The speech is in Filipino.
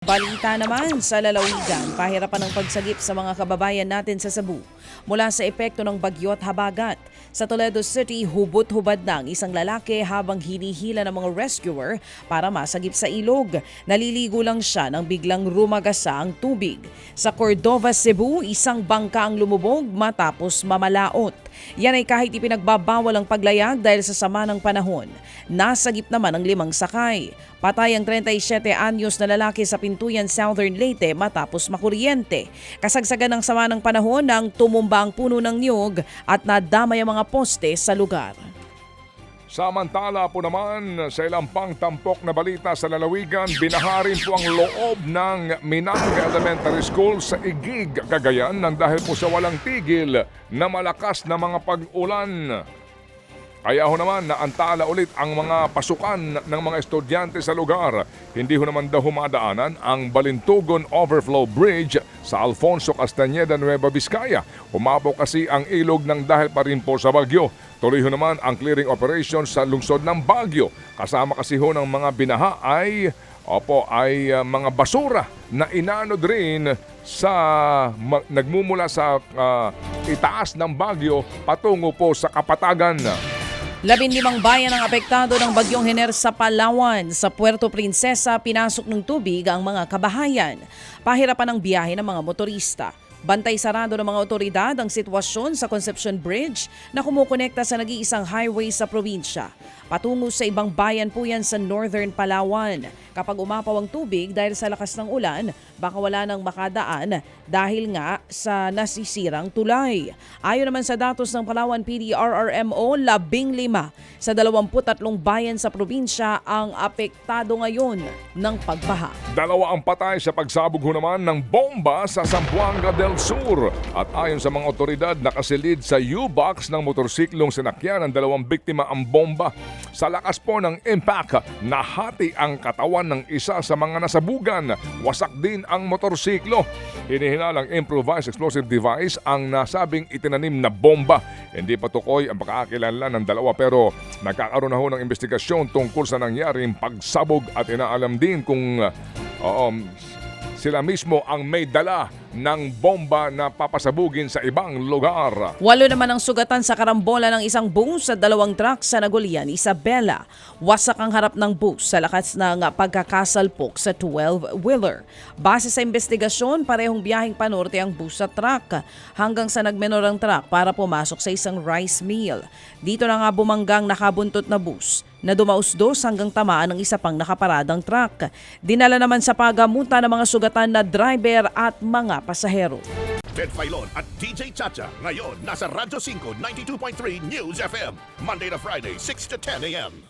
Balita naman sa lalawigan, pahirapan ng pagsagip sa mga kababayan natin sa Cebu mula sa epekto ng bagyo at habagat. Sa Toledo City, hubot-hubad na ang isang lalaki habang hinihila ng mga rescuer para masagip sa ilog. Naliligo lang siya nang biglang rumagasa ang tubig. Sa Cordova, Cebu, isang bangka ang lumubog matapos mamalaot. Yan ay kahit ipinagbabawal ang paglayag dahil sa sama ng panahon. Nasagip naman ang limang sakay. Patay ang 37 anyos na lalaki sa Pintuyan, Southern Leyte matapos makuryente. Kasagsagan ng sama ng panahon nang tumumba ang puno ng niyog at nadamay ang mga poste sa lugar. Samantala po naman, sa ilang pang tampok na balita sa lalawigan, binaharin po ang loob ng Minanga Elementary School sa Igig, Cagayan nang dahil po sa walang tigil na malakas na mga pag-ulan. Kaya ho naman naantala ulit ang mga pasukan ng mga estudyante sa lugar. Hindi ho naman daw humadaanan ang Balintugon Overflow Bridge sa Alfonso Castañeda, Nueva Vizcaya. Umapo kasi ang ilog ng dahil pa rin po sa bagyo. Tuloy ho naman ang clearing operation sa lungsod ng Baguio. Kasama kasi ho ng mga binaha ay Opo, ay uh, mga basura na inanod rin sa ma- nagmumula sa uh, itaas ng Baguio patungo po sa Kapatagan. Labinlimang bayan ang apektado ng bagyong Hener sa Palawan. Sa Puerto Princesa, pinasok ng tubig ang mga kabahayan. Pahirapan ang biyahe ng mga motorista. Bantay sarado ng mga otoridad ang sitwasyon sa Concepcion Bridge na kumukonekta sa nag-iisang highway sa probinsya. Patungo sa ibang bayan po yan sa Northern Palawan. Kapag umapaw ang tubig dahil sa lakas ng ulan, baka wala nang makadaan dahil nga sa nasisirang tulay. Ayon naman sa datos ng Palawan PDRRMO, labing lima sa 23 bayan sa probinsya ang apektado ngayon ng pagbaha. Dalawa ang patay sa pagsabog naman ng bomba sa Zamboanga del Sur. At ayon sa mga otoridad, nakasilid sa U-box ng motorsiklong sinakyan ng dalawang biktima ang bomba. Sa lakas po ng impact, nahati ang katawan ng isa sa mga nasabugan. Wasak din ang motorsiklo. Hinihinalang improvised explosive device ang nasabing itinanim na bomba. Hindi pa tukoy ang pagkakilala ng dalawa pero nagkakaroon na ho ng investigasyon tungkol sa nangyaring pagsabog at inaalam din kung uh, oo, sila mismo ang may dala ng bomba na papasabugin sa ibang lugar. Walo naman ang sugatan sa karambola ng isang bus sa dalawang truck sa Nagulian, Isabela. Wasak ang harap ng bus sa lakas ng pagkakasalpok sa 12-wheeler. Base sa investigasyon, parehong biyaheng panorte ang bus sa truck hanggang sa nagmenor ang truck para pumasok sa isang rice mill. Dito na nga bumanggang nakabuntot na bus na dumausdos hanggang tamaan ng isa pang nakaparadang truck. Dinala naman sa pagamutan ng mga sugatan na driver at mga pasahero. Ted Filon at DJ Chacha. Ngayon, nasa Radyo 5, 92.3 News FM. Monday to Friday, 6 to 10 a.m.